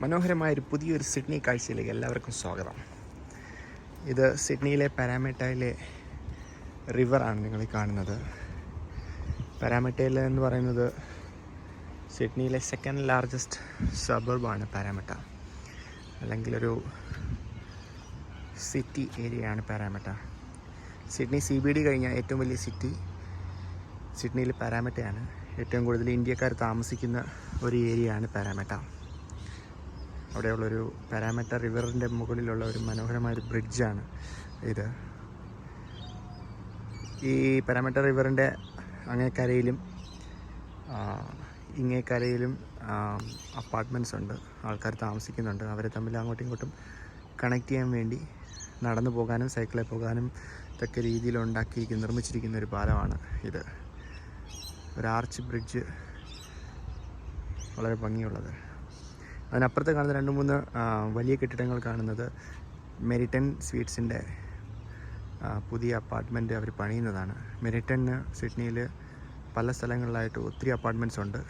മനോഹരമായൊരു പുതിയൊരു സിഡ്നി കാഴ്ചയിലേക്ക് എല്ലാവർക്കും സ്വാഗതം. ഇത് സിഡ്നിയിലെ പാരാമേട്ടയിലെ റിവറാണ് നിങ്ങൾ കാണുന്നത്. പാരാമേട്ടയിൽ എന്ന് പറയുന്നത് സിഡ്നിയിലെ സെക്കൻഡ് ലാർജസ്റ്റ് സബർബാണ് പാരാമേട്ട. അല്ലെങ്കിൽ ഒരു സിറ്റി ഏരിയയാണ് Parramatta. Sydney C B D കഴിഞ്ഞ ഏറ്റവും വലിയ സിറ്റി സിഡ്നിയിൽ പാരാമേട്ടയാണ്. ഏറ്റവും കൂടുതൽ ഇന്ത്യക്കാർ താമസിക്കുന്ന ഒരു ഏരിയയാണ് പാരാമേട്ട. അവിടെയുള്ളൊരു പാരാമേട്ട റിവറിന്റെ മുകളിലുള്ള ഒരു മനോഹരമായ മനോഹരമായൊരു ബ്രിഡ്ജാണ് ഇത്. ഈ പാരാമേട്ട റിവറിന്റെ അങ്ങേക്കരയിലും ഇങ്ങേക്കരയിലും അപ്പാർട്ട്മെന്റ്സ് ഉണ്ട്. ആൾക്കാർ താമസിക്കുന്നുണ്ട്. അവരെ തമ്മിൽ അങ്ങോട്ടും ഇങ്ങോട്ടും കണക്ട് ചെയ്യാൻ വേണ്ടി നടന്നു പോകാനും സൈക്കിളിൽ പോകാനും തക്ക രീതിയിൽ ഉണ്ടാക്കിയിരിക്കുന്ന നിർമ്മിച്ചിരിക്കുന്ന ഒരു പാലമാണ് ഇത്. ഒരു ആർച്ച് ബ്രിഡ്ജ് വളരെ ഭംഗിയുള്ളത്. അതിനപ്പുറത്ത് കാണുന്ന രണ്ട് മൂന്ന് വലിയ കെട്ടിടങ്ങൾ കാണുന്നത് മെരിറ്റൻ സ്വീറ്റ്സിന്റെ പുതിയ അപ്പാർട്ട്മെന്റ് അവർ പണിയുന്നതാണ്. മെരിറ്റന് സിഡ്നിയിൽ പല സ്ഥലങ്ങളിലായിട്ട് ഒത്തിരി അപ്പാർട്ട്മെന്റ്സ് ഉണ്ട്.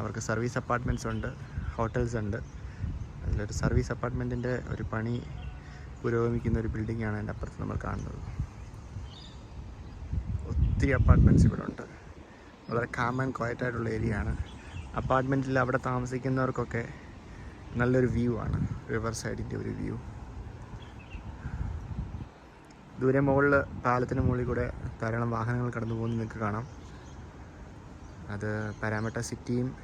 അവർക്ക് സർവീസ് അപ്പാർട്ട്മെന്റ്സ് ഉണ്ട് ഹോട്ടൽസ് ഉണ്ട്. അതിലൊരു സർവീസ് അപ്പാർട്ട്മെന്റിന്റെ ഒരു പണി പുരോഗമിക്കുന്ന ഒരു ബിൽഡിങ്ങാണ് അതിന്റെ അപ്പുറത്ത് നമ്മൾ കാണുന്നത്. ഒത്തിരി അപ്പാർട്ട്മെന്റ്സ് ഇവിടെ ഉണ്ട്. വളരെ കാം ആൻഡ് ക്വയറ്റ് ആയിട്ടുള്ള ഏരിയ ആണ്. അപ്പാർട്ട്മെന്റിൽ അവിടെ താമസിക്കുന്നവർക്കൊക്കെ നല്ലൊരു വ്യൂ ആണ്. റിവർ സൈഡിന്റെ ഒരു വ്യൂ. ദൂരെ മുകളിൽ പാലത്തിന് മുകളിൽ കൂടെ ധാരാളം വാഹനങ്ങൾ കടന്നു പോകുന്നത് നിങ്ങൾക്ക് കാണാം. അത് പാരാമട്ട സിറ്റിയും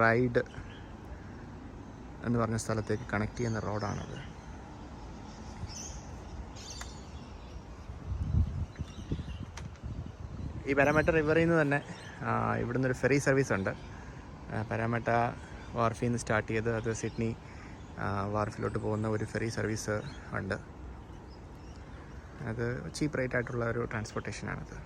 റൈഡ് എന്ന് പറഞ്ഞ സ്ഥലത്തേക്ക് കണക്ട് ചെയ്യുന്ന റോഡാണത്. ഈ പരാമേട്ട റിവറിൽ നിന്ന് തന്നെ ഇവിടുന്ന് ഒരു ഫെറി സർവീസ് ഉണ്ട്. പരാമേട്ട വാർഫിൽ നിന്ന് സ്റ്റാർട്ട് ചെയ്ത് അത് സിഡ്നി വാർഫിലോട്ട് പോകുന്ന ഒരു ഫെറി സർവീസ് ഉണ്ട്. അത് ചീപ്പ് റേറ്റ് ആയിട്ടുള്ള ഒരു ട്രാൻസ്പോർട്ടേഷനാണത്